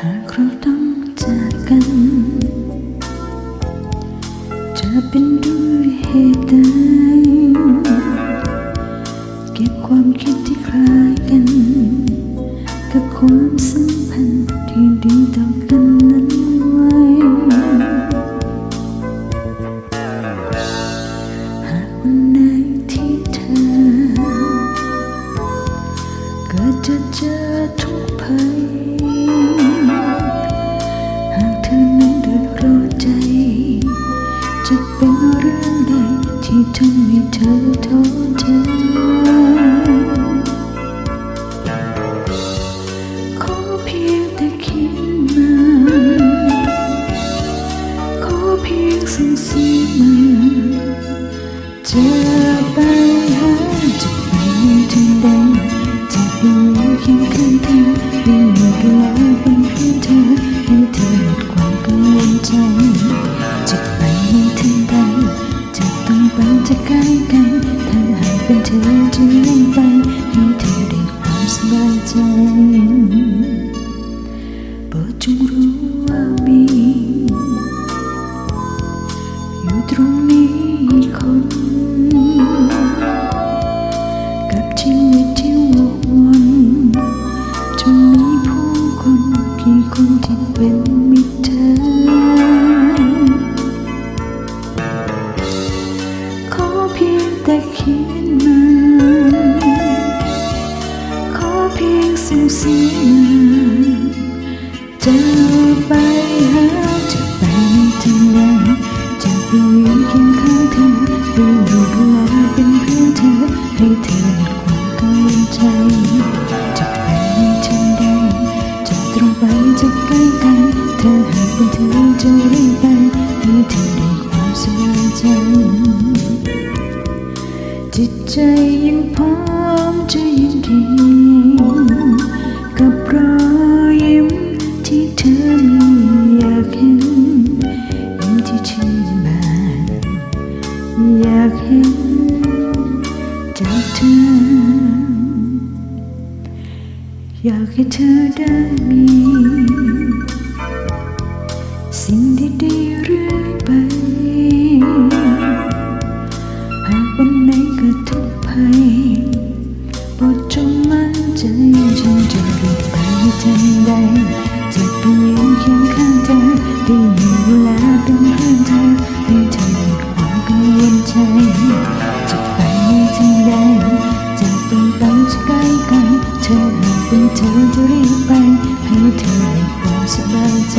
หากเราต้องจากกัน จะเป็นด้วยเหตุใดเก็บความคิดที่คล้ายกัน กับความสั คียงข้างเธอไม่หมดแล้วเป็น คนที่เป็นมิตรเธอ ขอเพียงแต่เขียนมา ขอเพียงส่งเสียงมาจะไป ตรงไปจะใกล้กัน เธอหากเป็นเธอจะรีบไปให้เธอได้ความสบายใจ จิตใจยังพร้อมจะยินดีกับรอยยิ้มที่เธอมีอยากเห็นยิ้มที่ชื่นบานอยากเห็นจากเธอ อยากให้เธอได้มี สิ่งดีๆเรื่อยไป หากวันไหนเกิดทุกข์ภัยโปรดจงมั่นใจฉันจะรีบไปทันใดจะไปยืนเคียงข้างเธอได้อยู่เวลาเป็นเพื่อนเธอให้เธอหมดความกังวลใจ จะไปทันใดจะต้องไปจะใกล้กันเธอ เป็นเธอจะรีบไปให้เธอได้ความสบายใจ